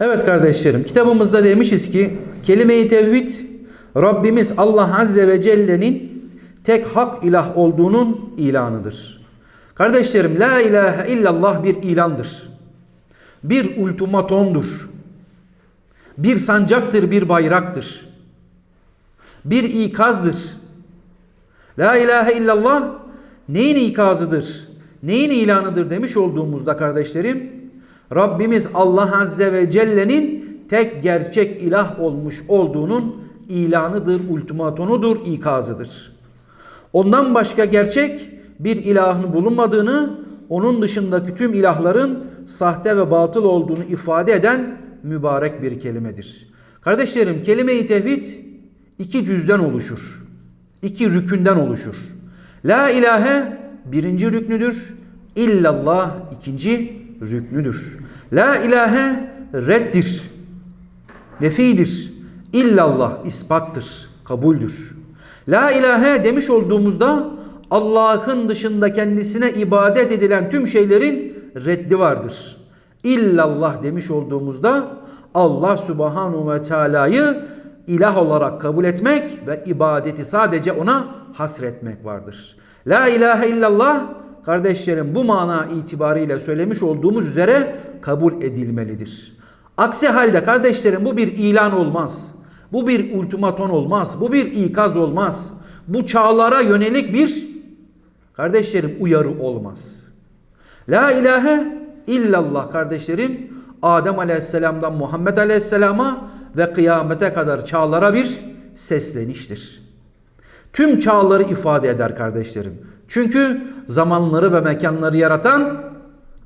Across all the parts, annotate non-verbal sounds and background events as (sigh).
Evet kardeşlerim kitabımızda demişiz ki kelime-i tevhid Rabbimiz Allah Azze ve Celle'nin tek hak ilah olduğunun ilanıdır. Kardeşlerim la ilahe illallah bir ilandır. Bir ultimatomdur. Bir sancaktır, bir bayraktır. Bir ikazdır. La ilahe illallah neyin ikazıdır? Neyin ilanıdır demiş olduğumuzda kardeşlerim Rabbimiz Allah Azze ve Celle'nin tek gerçek ilah olmuş olduğunun ilanıdır, ultimatonudur, ikazıdır. Ondan başka gerçek bir ilahın bulunmadığını, onun dışındaki tüm ilahların sahte ve batıl olduğunu ifade eden mübarek bir kelimedir. Kardeşlerim kelime-i tevhid iki cüzden oluşur. İki rükünden oluşur. La ilahe birinci rüknüdür. İllallah ikinci rüknüdür. La ilahe reddir. Nefidir. İllallah ispattır. Kabuldür. La ilahe demiş olduğumuzda Allah'ın dışında kendisine ibadet edilen tüm şeylerin reddi vardır. İllallah demiş olduğumuzda Allah subhanahu ve teala'yı ilah olarak kabul etmek ve ibadeti sadece ona hasretmek vardır. La ilahe illallah kardeşlerim bu mana itibariyle söylemiş olduğumuz üzere kabul edilmelidir. Aksi halde kardeşlerim bu bir ilan olmaz. Bu bir ultimaton olmaz. Bu bir ikaz olmaz. Bu çağlara yönelik bir kardeşlerim uyarı olmaz. La ilahe illallah kardeşlerim Adem Aleyhisselam'dan Muhammed Aleyhisselam'a ve kıyamete kadar çağlara bir sesleniştir. Tüm çağları ifade eder kardeşlerim. Çünkü zamanları ve mekanları yaratan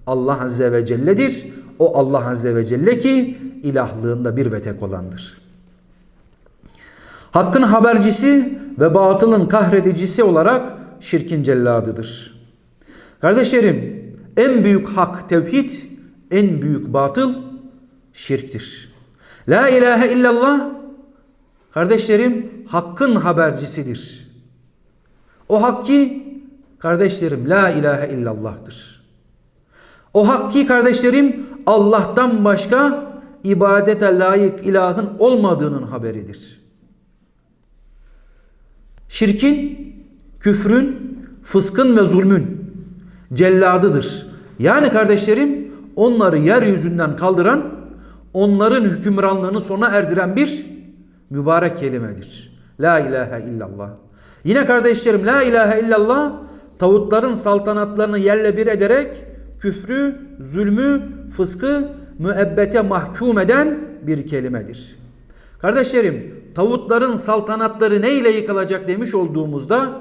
Allah Azze ve Celle'dir. O Allah Azze ve Celle ki ilahlığında bir ve tek olandır. Hakkın habercisi ve batılın kahredicisi olarak şirkin celladıdır. Kardeşlerim en büyük hak tevhid, en büyük batıl şirktir. La ilahe illallah kardeşlerim hakkın habercisidir. O hak ki kardeşlerim la ilahe illallah'tır. O hak ki kardeşlerim Allah'tan başka ibadete layık ilahın olmadığının haberidir. Şirkin, küfrün, fıskın ve zulmün celladıdır. Yani kardeşlerim onları yeryüzünden kaldıran, onların hükümranlığını sona erdiren bir mübarek kelimedir. La ilahe illallah. Yine kardeşlerim la ilahe illallah tağutların saltanatlarını yerle bir ederek küfrü, zulmü, fıskı müebbete mahkum eden bir kelimedir. Kardeşlerim tağutların saltanatları neyle yıkılacak demiş olduğumuzda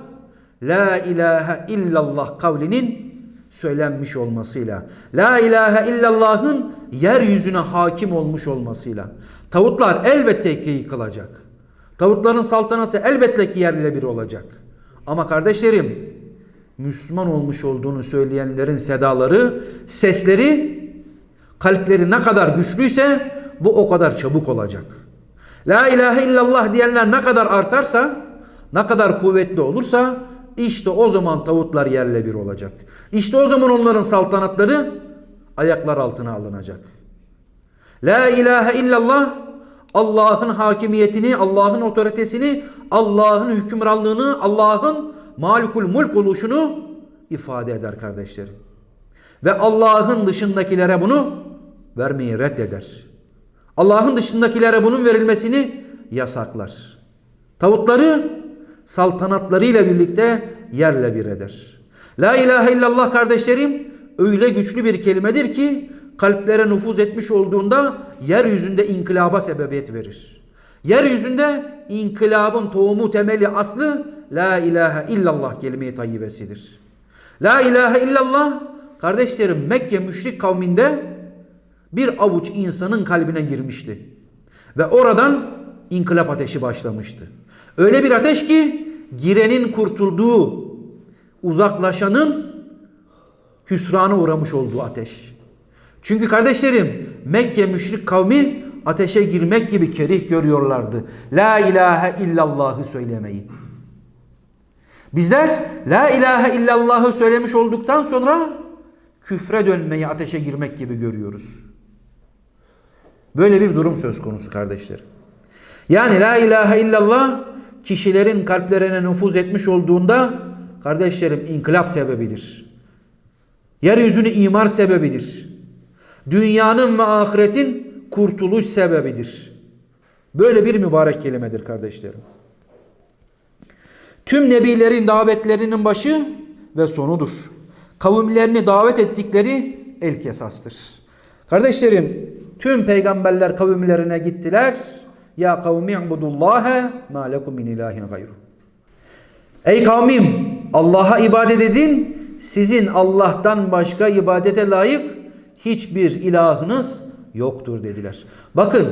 La ilahe illallah kavlinin söylenmiş olmasıyla. La ilahe illallah'ın yeryüzüne hakim olmuş olmasıyla. Tağutlar elbette ki yıkılacak. Tağutların saltanatı elbette ki yerle bir olacak. Ama kardeşlerim Müslüman olmuş olduğunu söyleyenlerin sedaları, sesleri, kalpleri ne kadar güçlüyse bu o kadar çabuk olacak. La ilahe illallah diyenler ne kadar artarsa, ne kadar kuvvetli olursa işte o zaman tavutlar yerle bir olacak. İşte o zaman onların saltanatları ayaklar altına alınacak. La ilahe illallah Allah'ın hakimiyetini, Allah'ın otoritesini, Allah'ın hükümranlığını, Allah'ın malikul mulk oluşunu ifade eder kardeşlerim. Ve Allah'ın dışındakilere bunu vermeyi reddeder. Allah'ın dışındakilere bunun verilmesini yasaklar. Tavutları saltanatlarıyla birlikte yerle bir eder. La ilahe illallah kardeşlerim öyle güçlü bir kelimedir ki kalplere nüfuz etmiş olduğunda yeryüzünde inkılaba sebebiyet verir. Yeryüzünde inkılabın tohumu temeli aslı La ilahe illallah kelime-i tayyibesidir. La ilahe illallah kardeşlerim Mekke müşrik kavminde bir avuç insanın kalbine girmişti. Ve oradan inkılap ateşi başlamıştı. Öyle bir ateş ki girenin kurtulduğu, uzaklaşanın hüsrana uğramış olduğu ateş. Çünkü kardeşlerim Mekke müşrik kavmi ateşe girmek gibi kerih görüyorlardı. La ilahe illallahı söylemeyi. Bizler la ilahe illallahı söylemiş olduktan sonra küfre dönmeyi ateşe girmek gibi görüyoruz. Böyle bir durum söz konusu kardeşlerim. Yani la ilahe illallah kişilerin kalplerine nüfuz etmiş olduğunda kardeşlerim inkılap sebebidir. Yeryüzünü imar sebebidir. Dünyanın ve ahiretin kurtuluş sebebidir. Böyle bir mübarek kelimedir kardeşlerim. Tüm nebilerin davetlerinin başı ve sonudur. Kavimlerini davet ettikleri ilk esastır. Kardeşlerim, tüm peygamberler kavimlerine gittiler. Ya kavmi ibudullaha ma lekum min ilahin gayru. Ey kavmim, Allah'a ibadet edin. Sizin Allah'tan başka ibadete layık hiçbir ilahınız yoktur dediler. Bakın,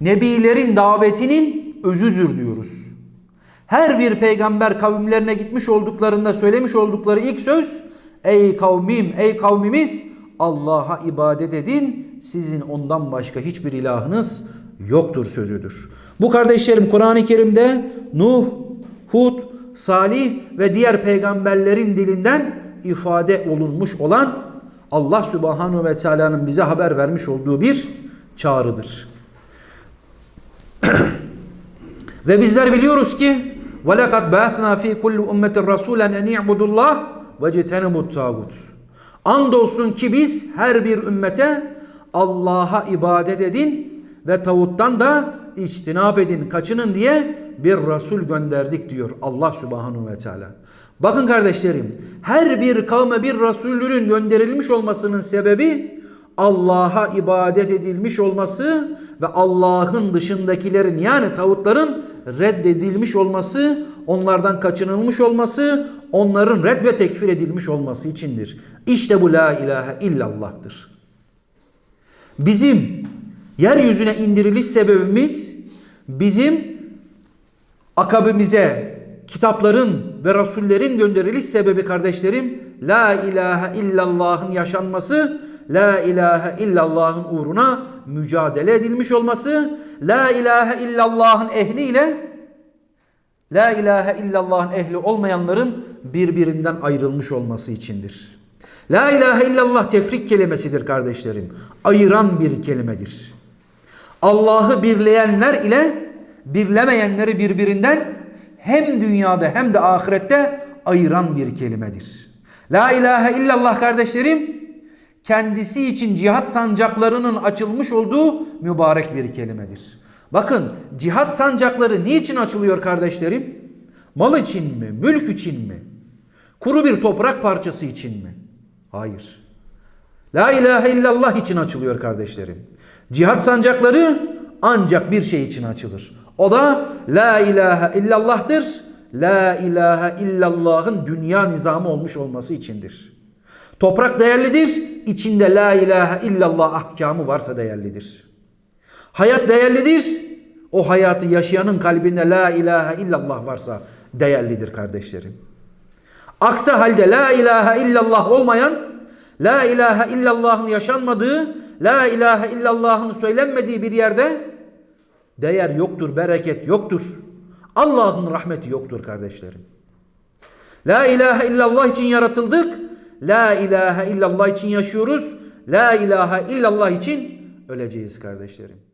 nebilerin davetinin özüdür diyoruz. Her bir peygamber kavimlerine gitmiş olduklarında söylemiş oldukları ilk söz Ey kavmim, ey kavmimiz Allah'a ibadet edin. Sizin ondan başka hiçbir ilahınız yoktur sözüdür. Bu kardeşlerim Kur'an-ı Kerim'de Nuh, Hud, Salih ve diğer peygamberlerin dilinden ifade olunmuş olan Allah Subhanahu ve Teala'nın bize haber vermiş olduğu bir çağrıdır. (clears throat) Ve bizler biliyoruz ki وَلَقَدْ بَاثْنَا ف۪ي كُلِّ اُمَّةٍ رَسُولًا اَنْ يَعْبُدُ اللّٰهِ وَجِتَنِبُ التَّاغُوتِ Andolsun ki biz her bir ümmete Allah'a ibadet edin ve tağuttan da içtinap edin, kaçının diye bir Resul gönderdik diyor Allah Subhanahu ve Teala. Bakın kardeşlerim, her bir kavme bir Resulünün gönderilmiş olmasının sebebi Allah'a ibadet edilmiş olması ve Allah'ın dışındakilerin yani tağutların reddedilmiş olması, onlardan kaçınılmış olması, onların red ve tekfir edilmiş olması içindir. İşte bu la ilahe illallah'tır. Bizim yeryüzüne indiriliş sebebimiz bizim akabimize kitapların ve rasullerin gönderiliş sebebi kardeşlerim la ilahe illallah'ın yaşanması La ilahe illallah'ın uğruna mücadele edilmiş olması, La ilahe illallah'ın ehliyle La ilahe illallah'ın ehli olmayanların birbirinden ayrılmış olması içindir. La ilahe illallah tefrik kelimesidir kardeşlerim. Ayıran bir kelimedir. Allah'ı birleyenler ile birlemeyenleri birbirinden hem dünyada hem de ahirette ayıran bir kelimedir. La ilahe illallah kardeşlerim kendisi için cihat sancaklarının açılmış olduğu mübarek bir kelimedir. Bakın cihat sancakları niçin açılıyor kardeşlerim? Mal için mi? Mülk için mi? Kuru bir toprak parçası için mi? Hayır. La ilahe illallah için açılıyor kardeşlerim. Cihat sancakları ancak bir şey için açılır. O da la ilahe illallah'tır. La ilahe illallah'ın dünya nizamı olmuş olması içindir. Toprak değerlidir. İçinde la ilahe illallah ahkamı varsa değerlidir. Hayat değerlidir. O hayatı yaşayanın kalbinde la ilahe illallah varsa değerlidir kardeşlerim. Aksi halde la ilahe illallah olmayan, la ilahe illallah'ın yaşanmadığı, la ilahe illallah'ın söylenmediği bir yerde değer yoktur, bereket yoktur. Allah'ın rahmeti yoktur kardeşlerim. La ilahe illallah için yaratıldık. La ilahe illallah için yaşıyoruz. La ilahe illallah için öleceğiz kardeşlerim.